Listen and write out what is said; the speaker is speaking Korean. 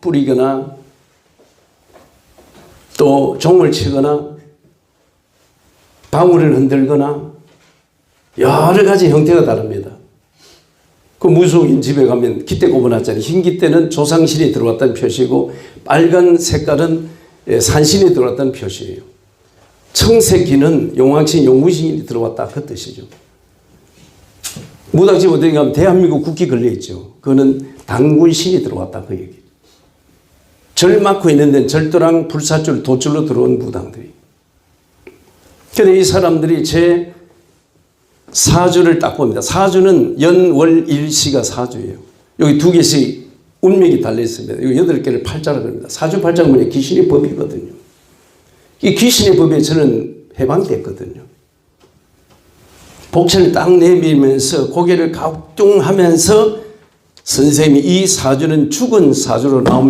뿌리거나 또 종을 치거나 방울을 흔들거나 여러 가지 형태가 다릅니다. 그 무속인 집에 가면 기대 꼽아놨잖아요. 흰 기대는 조상신이 들어왔다는 표시고 빨간 색깔은 예, 산신이 들어왔다는 표시예요. 청색기는 용왕신, 용무신이 들어왔다 그 뜻이죠. 무당집 어디 가면 대한민국 국기 걸려 있죠. 그거는 당군신이 들어왔다 그 얘기. 절 막고 있는 데는 절도랑 불사줄, 도줄로 들어온 무당들이. 근데 이 사람들이 제 사주를 딱 봅니다. 사주는 연월 일시가 사주예요. 여기 두 개씩 운명이 달려 있습니다. 여기 여덟 개를 팔자라고 합니다. 사주 팔자가 뭐냐? 귀신의 법이거든요. 이 귀신의 법에 저는 해방됐거든요. 복체를 딱 내밀면서 고개를 갸우뚱하면서 선생님이 이 사주는 죽은 사주로 나옵니다.